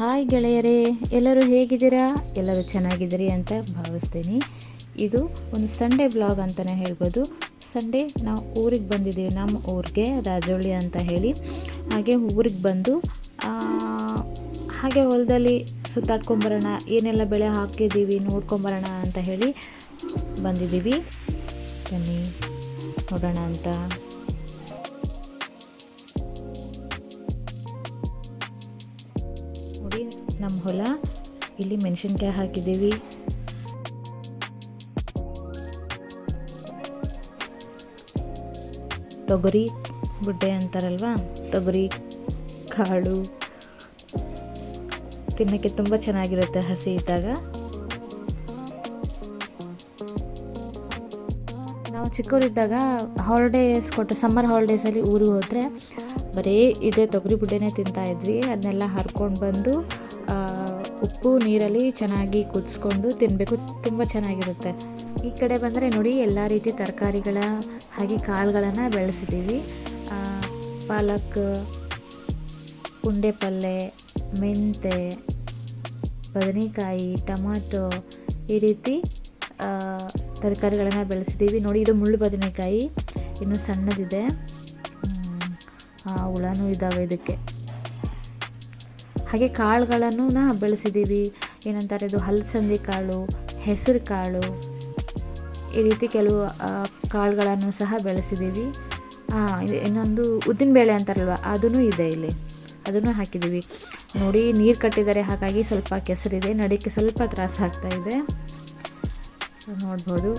Hi ಗೆಳೆಯರೇ, ಎಲ್ಲರೂ ಹೇಗಿದ್ದೀರಾ? ಎಲ್ಲರೂ ಚೆನ್ನಾಗಿದ್ದೀರಿ ಅಂತ ಭಾವಿಸ್ತೀನಿ. ಇದು ಒಂದು ಸಂಡೇ ಬ್ಲಾಗ್ ಅಂತಲೇ ಹೇಳ್ಬೋದು. ಸಂಡೇ ನಾವು ಊರಿಗೆ ಬಂದಿದ್ದೀವಿ, ನಮ್ಮ ಊರಿಗೆ ರಾಜೋಳಿ ಅಂತ ಹೇಳಿ. ಹಾಗೆ ಊರಿಗೆ ಬಂದು ಹಾಗೆ ಹೊಲದಲ್ಲಿ ಸುತ್ತಾಡ್ಕೊಂಬರೋಣ, ಏನೆಲ್ಲ ಬೆಳೆ ಹಾಕಿದ್ದೀವಿ, ನೋಡ್ಕೊಂಬರೋಣ ಅಂತ ಹೇಳಿ ಬಂದಿದ್ದೀವಿ. ಬನ್ನಿ, ನೋಡೋಣ ಅಂತ. ನಮ್ಮ ಹೊಲ. ಇಲ್ಲಿ ಮೆಣಸಿನ್ಕಾಯಿ ಹಾಕಿದ್ದೀವಿ. ತೊಗರಿ ಬುಡ್ಡೆ ಅಂತಾರಲ್ವಾ? ತೊಗರಿ, ಕಾಳು. ತಿನ್ನೋಕ್ಕೆ ತುಂಬ ಚೆನ್ನಾಗಿರುತ್ತೆ ಹಸಿ ಇದ್ದಾಗ. ನಾವು ಚಿಕ್ಕವರಿದ್ದಾಗ ಹಾಲಿಡೇಸ್ ಕೊಟ್ಟು ಸಮ್ಮರ್ ಹಾಲಿಡೇಸಲ್ಲಿ ಊರಿಗೆ ಹೋದರೆ ಬರೀ ಇದೇ ತೊಗರಿ ಬುಡ್ಡೆನೇ ತಿಂತಾ ಇದ್ವಿ. ಅದನ್ನೆಲ್ಲ ಹರ್ಕೊಂಡು ಬಂದು ಉಪ್ಪು ನೀರಲ್ಲಿ ಚೆನ್ನಾಗಿ ಕುದಿಸ್ಕೊಂಡು ತಿನ್ನಬೇಕು ತುಂಬ ಚೆನ್ನಾಗಿರುತ್ತೆ. ಈ ಕಡೆ ಬಂದರೆ ನೋಡಿ, ಎಲ್ಲ ರೀತಿ ತರಕಾರಿಗಳ ಹಾಗೆ ಕಾಳುಗಳನ್ನು ಬೆಳೆಸಿದ್ದೀವಿ ಪಾಲಕ್ ಪುಂಡೆ ಪಲ್ಲೆ ಮೆಂತೆ, ಬದನೆಕಾಯಿ, ಟೊಮಾಟೊ ಈ ರೀತಿ ತರಕಾರಿಗಳನ್ನು ಬೆಳೆಸಿದ್ದೀವಿ ನೋಡಿ, ಇದು ಮುಳ್ಳು ಬದನೆಕಾಯಿ. ಇನ್ನೂ ಸಣ್ಣದಿದೆ. ಹುಳನೂ ಇದ್ದಾವೆ ಇದಕ್ಕೆ. ಹಾಗೆ ಕಾಳುಗಳನ್ನು ಬೆಳೆಸಿದ್ದೀವಿ ಏನಂತಾರೆ ಇದು ಹಲಸಂದಿ ಕಾಳು, ಹೆಸರು ಕಾಳು, ಈ ರೀತಿ ಕೆಲವು ಕಾಳುಗಳನ್ನು ಸಹ ಬೆಳೆಸಿದ್ದೀವಿ ಇನ್ನೊಂದು ಉದ್ದಿನಬೇಳೆ ಅಂತಾರಲ್ವ ಅದೂ ಇದೆ ಇಲ್ಲಿ. ಅದನ್ನು ಹಾಕಿದ್ದೀವಿ ನೋಡಿ, ನೀರು ಕಟ್ಟಿದ್ದಾರೆ, ಹಾಗಾಗಿ ಸ್ವಲ್ಪ ಕೆಸರಿದೆ, ನಡಿಕೆ ಸ್ವಲ್ಪ ತ್ರಾಸ ಇದೆ. ನೋಡ್ಬೋದು.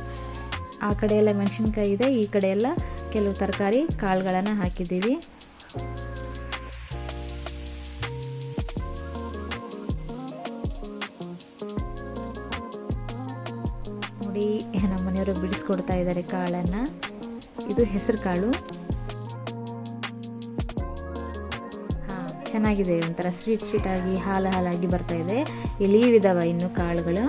ಆ ಕಡೆ ಎಲ್ಲ ಮೆಣಸಿನ್ಕಾಯಿ ಇದೆ, ಈ ಕಡೆ ಎಲ್ಲ ಕೆಲವು ತರಕಾರಿ, ಕಾಳುಗಳನ್ನು ಹಾಕಿದ್ದೀವಿ ನೋಡಿ ನಮ್ಮ ಮನೆಯವರು ಬಿಡಿಸ್ಕೊಡ್ತಾ ಇದ್ದಾರೆ ಕಾಳನ್ನು. ಇದು ಹೆಸರು ಕಾಳು. ಹಾಂ, ಚೆನ್ನಾಗಿದೆ ಒಂಥರ ಸ್ವೀಟ್ ಸ್ವೀಟಾಗಿ ಹಾಲು ಹಾಲಾಗಿ ಬರ್ತಾ ಇದೆ. ಇದಾವೆ ಇನ್ನು ಕಾಳುಗಳು.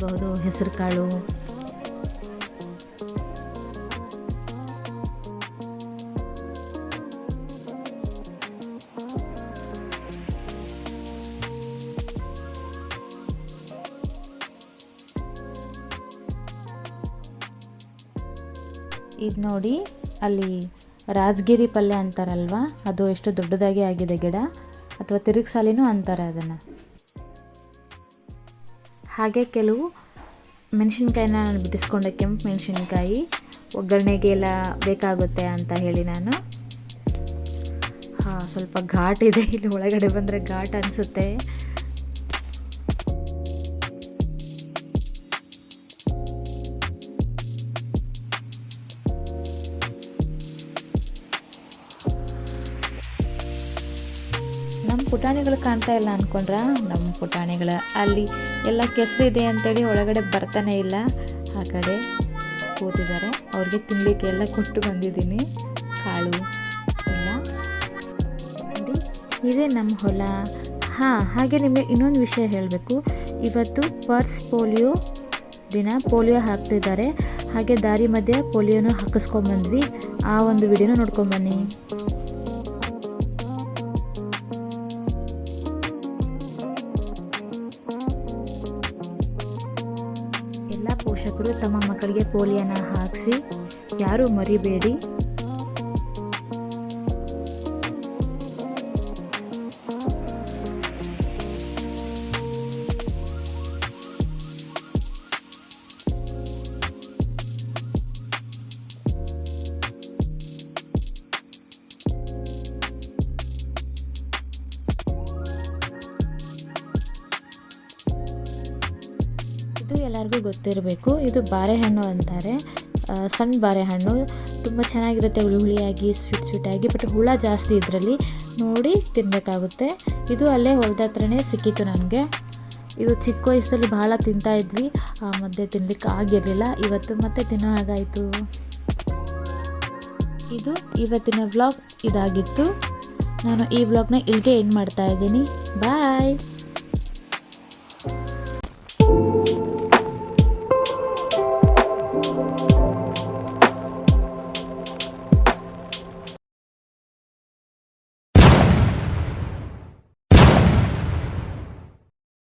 ನೋಡಬಹುದು ಹೆಸರು ಕಾಳು. ಇದು ನೋಡಿ, ಅಲ್ಲಿ ರಾಜಗಿರಿ ಪಲ್ಯ ಅಂತಾರಲ್ವಾ? ಅದು ಎಷ್ಟು ದೊಡ್ಡದಾಗಿ ಆಗಿದೆ ಗಿಡ. ಅಥವಾ ತಿರುಗ್ಸಾಲಿನೂ ಅಂತಾರೆ ಅದನ್ನು. ಹಾಗೆ ಕೆಲವು ಮೆಣಸಿನ್ಕಾಯಿನ ನಾನು ಬಿಡಿಸ್ಕೊಂಡೆ ಕೆಂಪು ಮೆಣಸಿನ್ಕಾಯಿ ಒಗ್ಗರಣೆಗೆಲ್ಲ ಬೇಕಾಗುತ್ತೆ ಅಂತ ಹೇಳಿ ನಾನು. ಹಾಂ, ಸ್ವಲ್ಪ ಘಾಟ್ ಇದೆ. ಇಲ್ಲಿ ಒಳಗಡೆ ಬಂದರೆ ಘಾಟ್ ಅನಿಸುತ್ತೆ. ಪುಟಾಣಿಗಳು ಕಾಣ್ತಾ ಇಲ್ಲ ಅನ್ಕೊಂಡ್ರ? ನಮ್ಮ ಪುಟಾಣಿಗಳ ಅಲ್ಲಿ ಎಲ್ಲ ಕೆಸರಿದೆ ಅಂತೇಳಿ ಒಳಗಡೆ ಬರ್ತಾನೆ ಇಲ್ಲ. ಆ ಕಡೆ ಕೂತಿದ್ದಾರೆ. ಅವ್ರಿಗೆ ತಿನ್ನಲಿಕ್ಕೆ ಎಲ್ಲ ಕೊಟ್ಟು ಬಂದಿದ್ದೀನಿ. ಕಾಳು ಎಲ್ಲ ನೋಡಿ. ಇದೇ ನಮ್ಮ ಹೊಲ. ಹಾಂ, ಹಾಗೆ ನಿಮಗೆ ಇನ್ನೊಂದು ವಿಷಯ ಹೇಳಬೇಕು. ಇವತ್ತು ಪರ್ಸ್ ಪೋಲಿಯೋ ದಿನ ಪೋಲಿಯೋ ಹಾಕ್ತಿದ್ದಾರೆ ಹಾಗೆ ದಾರಿ ಮಧ್ಯೆ ಪೋಲಿಯೋನು ಹಾಕಿಸ್ಕೊಂಬಂದ್ವಿ ಆ ಒಂದು ವಿಡಿಯೋನ ನೋಡ್ಕೊಂಬನ್ನಿ ಪೋಷಕರು ತಮ್ಮ ಮಕ್ಕಳಿಗೆ ಪೋಲಿಯೋನ ಹಾಕಿಸಿ ಯಾರೂ ಮರಿಬೇಡಿ. ಎಲ್ಲರಿಗೂ ಗೊತ್ತಿರಬೇಕು, ಇದು ಬಾರೆಹಣ್ಣು ಅಂತಾರೆ. ಸಣ್ಣ ಬಾರೆಹಣ್ಣು. ತುಂಬ ಚೆನ್ನಾಗಿರುತ್ತೆ ಹುಳಿ ಹುಳಿಯಾಗಿ, ಸ್ವೀಟ್ ಸ್ವೀಟಾಗಿ ಬಟ್ ಹುಳ ಜಾಸ್ತಿ ಇದರಲ್ಲಿ ನೋಡಿ ತಿನ್ನಬೇಕಾಗುತ್ತೆ ಇದು ಅಲ್ಲೇ ಹೊಲ್ದ ಹತ್ರನೇ ಸಿಕ್ಕಿತ್ತು ನನಗೆ. ಇದು ಚಿಕ್ಕ ವಯಸ್ಸಲ್ಲಿ ಭಾಳ ತಿಂತಾ ಇದ್ವಿ. ಆ ಮಧ್ಯೆ ತಿನ್ಲಿಕ್ಕೆ ಆಗಿರಲಿಲ್ಲ. ಇವತ್ತು ಮತ್ತೆ ತಿನ್ನೋ ಹಾಗಾಯಿತು. ಇದು ಇವತ್ತಿನ ವ್ಲಾಗ್ ಇದಾಗಿತ್ತು. ನಾನು ಈ ವ್ಲಾಗ್ನ ಇಲ್ಲಿಗೆ ಎಂಡ್ ಮಾಡ್ತಾ ಇದ್ದೀನಿ. ಬಾಯ್!